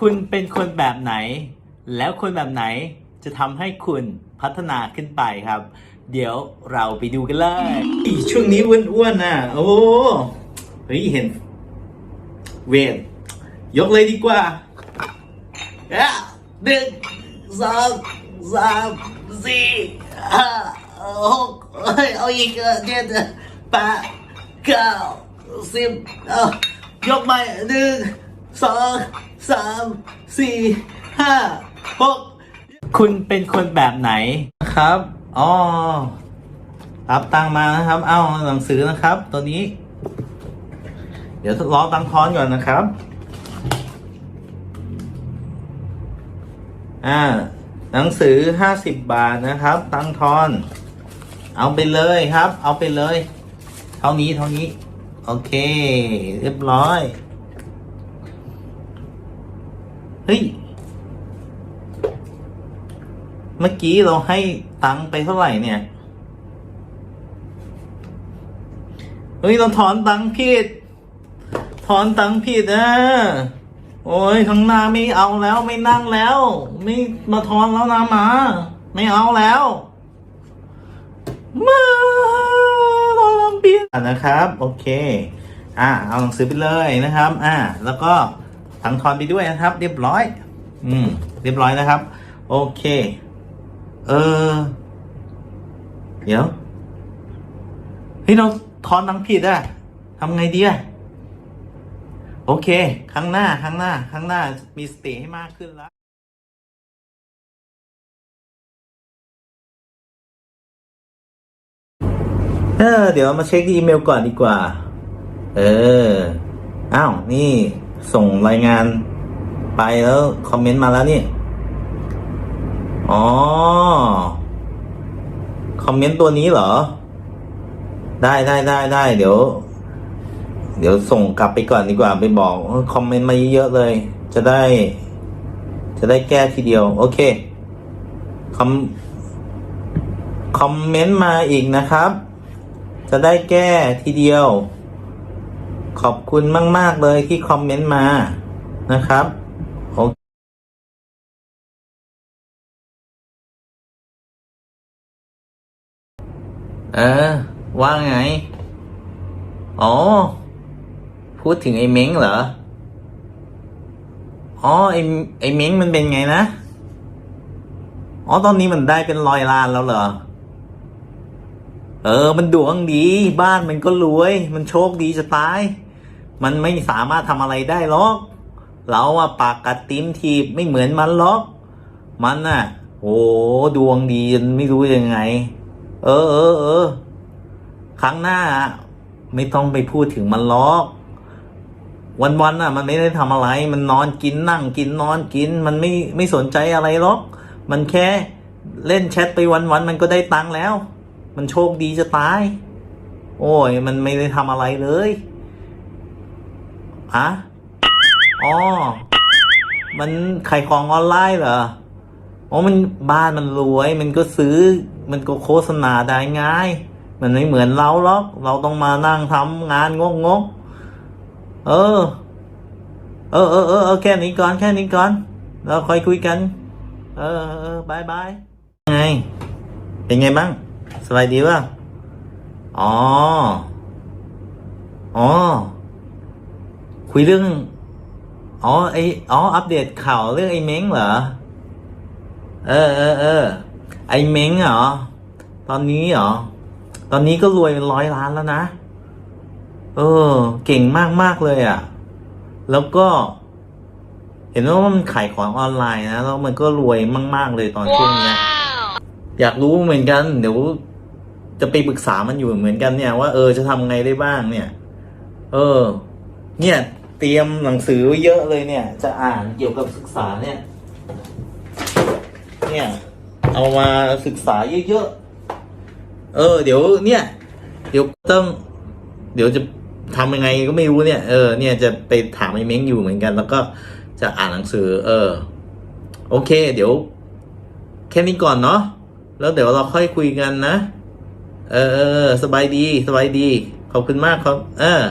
คุณเป็นคนแบบไหน แล้วคนแบบไหนจะทำให้คุณพัฒนาขึ้นไปครับ เดี๋ยวเราไปดูกันเลยช่วงนี้อ้วนๆน่ะ โอ้เฮ้ยเห็น เวทยกเลยดีกว่าเอ๊ะหนึ่งสองสามสี่ห้าหกเฮ้ยเอาอีกเจ็ดแปดเก้าสิบเอายกไปหนึ่งสอง สามสี่ห้าหกคุณเป็นคนแบบไหนครับอ๋อรับตังมานะครับ เอาหนังสือนะครับ ตัวนี้ เดี๋ยวรอตังค์ทอนก่อนนะครับ อ่า หนังสือห้าสิบบาทนะครับ ตังทอน เอาไปเลยครับ เอาไปเลย เท่านี้เท่านี้ โอเค เรียบร้อย เฮ้ย เมื่อกี้เราให้ตังค์ไปเท่าไหร่เนี่ย เฮ้ย เราถอนตังค์ผิด ถอนตังค์ผิดนะโอ้ยข้างหน้าไม่เอาแล้วไม่นั่งแล้ว ไม่มาทอนแล้วนะหมา ไม่เอาแล้วมาทอนตังค์ผิดอะนะครับ โอเค อะเอาหนังสือไปเลยนะครับ อะแล้วก็ ถังทอนไปด้วยนะครับ เรียบร้อย อืม เรียบร้อยนะครับ โอเค เออ เดี๋ยวเฮ้ยเราทอนตังผิดอะทำไงดีอะโอเคข้งหน้าข้งหน้าข้งหน้า มีสติให้มากขึ้นแล้วเออ เดี๋ยวมาเช็คอีเมลก่อนดีกว่า เออ อ้าว นี่ ส่งรายงานไปแล้วคอมเมนต์มาแล้วนี่ อ๋อ คอมเมนต์ตัวนี้เหรอ ได้ได้ได้ได้เดี๋ยว เดี๋ยวส่งกลับไปก่อนดีกว่าไปบอกคอมเมนต์มาเยอะๆเลย จะได้ จะได้แก้ทีเดียว โอเคคอมคอมเมนต์มาอีกนะครับ จะได้แก้ทีเดียว ขอบคุณมาก ๆ เลยที่คอมเมนต์มานะครับโอเคเออ ว่าไง อ๋อ พูดถึงไอ้เม้งเหรอ อ๋อ ไอ้ไอ้เม้งมันเป็นไงนะ อ๋อ ตอนนี้มันได้เป็นร้อยล้านแล้วเหรอ เออ มันดวงดี บ้านมันก็รวย มันโชคดีจะตาย มันไม่สามารถทำอะไรได้หรอก เราอะปากกัดติ้มทีบไม่เหมือนมันหรอก มันน่ะ โอ้ดวงดีจนไม่รู้ยังไง เออเออเออครั้งหน้าอะไม่ต้องไปพูดถึงมันหรอก วันๆน่ะ มันไม่ได้ทำอะไร มันนอนกินนั่งกินนอนกิน มันไม่ไม่สนใจอะไรหรอก มันแค่เล่นแชทไปวันๆมันก็ได้ตังค์แล้ว มันโชคดีจะตาย โอ้ย มันไม่ได้ทำอะไรเลยอะอ๋อ มันขายของออนไลน์เหรออ๋อมันบ้านมันรวย มันก็ซื้อ มันก็โฆษณาได้ง่าย มันไม่เหมือนเราหรอก เราต้องมานั่งทำงานงกงกๆเออเออ เออเออเออแค่นี้ก่อน แค่นี้ก่อน เราค่อยคุยกัน เออเออเออบายบายไง เป็นไงบ้าง สบายดีป่ะอ๋อ อ๋อ คุยเรื่อง อ๋อ ไออ๋อ อัปเดตข่าวเรื่องไอ้เม้งเหรอ เออเออเออ ไอ้เม้งเหรอ ตอนนี้เหรอ ตอนนี้ก็รวยเป็นร้อยล้านแล้วนะ เออ เก่งมากมากเลยอะ่ะ แล้วก็ เห็นว่ามันขายของออนไลน์นะ แล้วมันก็รวยมาก ๆ เลยตอนช่วงเนี้ย อยากรู้เหมือนกัน เดี๋ยวจะไปปรึกษามันอยู่เหมือนกันเนี่ยว่าเออจะทำไงได้บ้างเนี่ย เออ เนี่ย เตรียมหนังสือไว้เยอะเลยเนี่ย จะอ่านเกี่ยวกับศึกษาเนี่ย เนี่ย เอามาศึกษาเยอะๆเออ เดี๋ยวเนี่ย เดี๋ยวต้อง เดี๋ยวจะทำยังไงก็ไม่รู้เนี่ย เออเนี่ยจะไปถามไอ้เม้งอยู่เหมือนกัน แล้วก็จะอ่านหนังสือ เออ โอเค เดี๋ยว แค่นี้ก่อนเนาะ แล้วเดี๋ยวเราค่อยคุยกันนะ เออเออสบายดี สบายดี ขอบคุณมากครับ เออ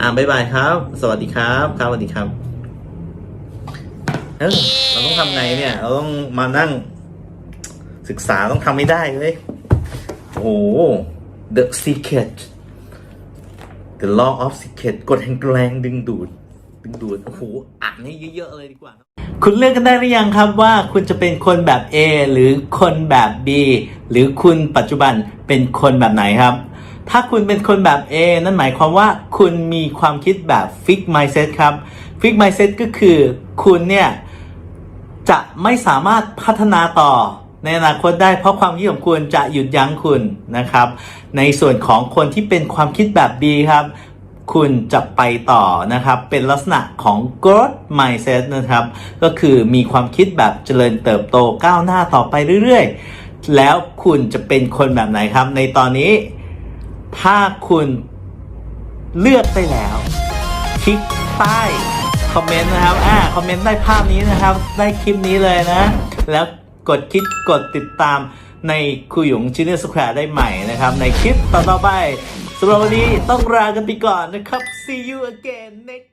อ่าบ๊ายบายครับ สวัสดีครับครับสวัสดีครับเออเราต้องทำไงเนี่ย เราต้องมานั่ง ศึกษาต้องทำไม่ได้เลยโอ้โห The Secret The Law of Secret กฎแห่งแรงดึงดูด ดึงดูด โอ้โหอ่านให้เยอะๆเลยดีกว่า คุณเลือกกันได้หรือยังครับว่าคุณจะเป็นคนแบบ A หรือคนแบบ B หรือคุณปัจจุบันเป็นคนแบบไหนครับ ถ้าคุณเป็นคนแบบ A นั่นหมายความว่าคุณมีความคิดแบบ Fix Mindset ครับ Fix Mindset ก็คือคุณเนี่ย จะไม่สามารถพัฒนาต่อในอนาคตได้เพราะความคิดของคุณจะหยุดยั้งคุณนะครับ ในส่วนของคนที่เป็นความคิดแบบ B ครับ คุณจะไปต่อนะครับ เป็นลักษณะของ growth mindset นะครับ ก็คือมีความคิดแบบเจริญเติบโตก้าวหน้าต่อไปเรื่อยๆ แล้วคุณจะเป็นคนแบบไหนครับ ในตอนนี้ ถ้าคุณเลือกได้แล้ว คลิกใต้คอมเมนต์นะครับ อ่า คอมเมนต์ใต้ภาพนี้นะครับ ได้คลิปนี้เลยนะ แล้วกดคลิกกดติดตามในคุยหยงชินเนอร์สแควร์ได้ใหม่นะครับ ในคลิปต่อๆไป สำหรับวันนี้ต้องลากันไปก่อนนะครับ see you again next